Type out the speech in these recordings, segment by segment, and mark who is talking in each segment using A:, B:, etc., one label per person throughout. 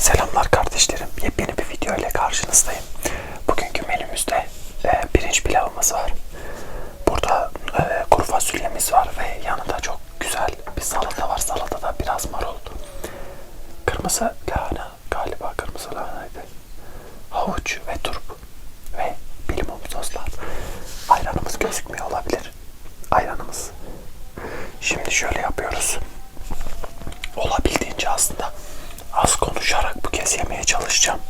A: Selamlar kardeşlerim. Yepyeni bir video ile karşınızdayım. Bugünkü menümüzde e, pirinç pilavımız var. Burada e, kuru fasulyemiz var ve yanında çok güzel bir salata var. Salatada biraz marul. Kırmızı lahana galiba kırmızı lahanaydı. Havuç ve turp ve bilimum soslar. Ayranımız gözükmüyor olabilir. Ayranımız. Şimdi şöyle yapıyoruz. kez yemeye çalışacağım.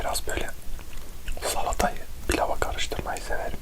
A: biraz böyle salatayı pilava karıştırmayı severim.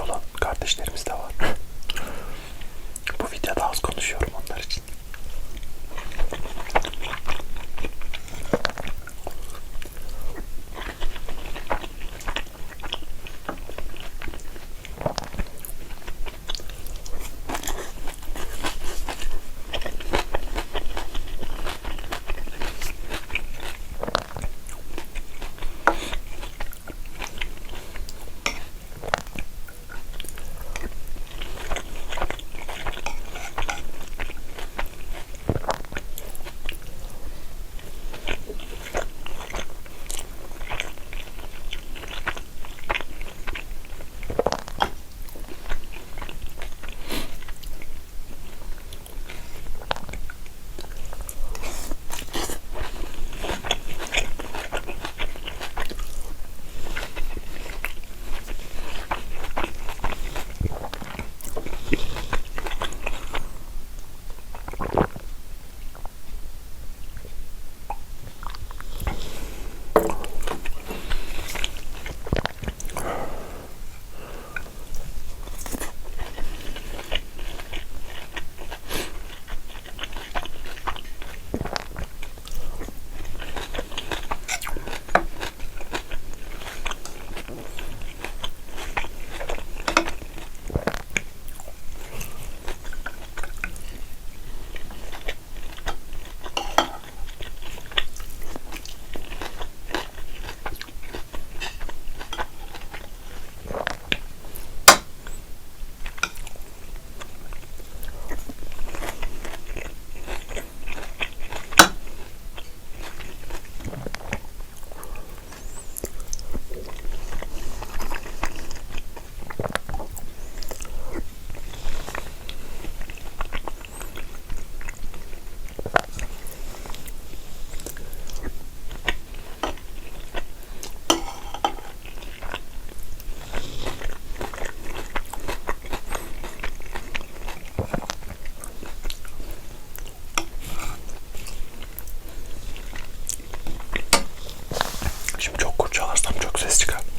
A: olan kardeşlerimiz de var. Лесечка.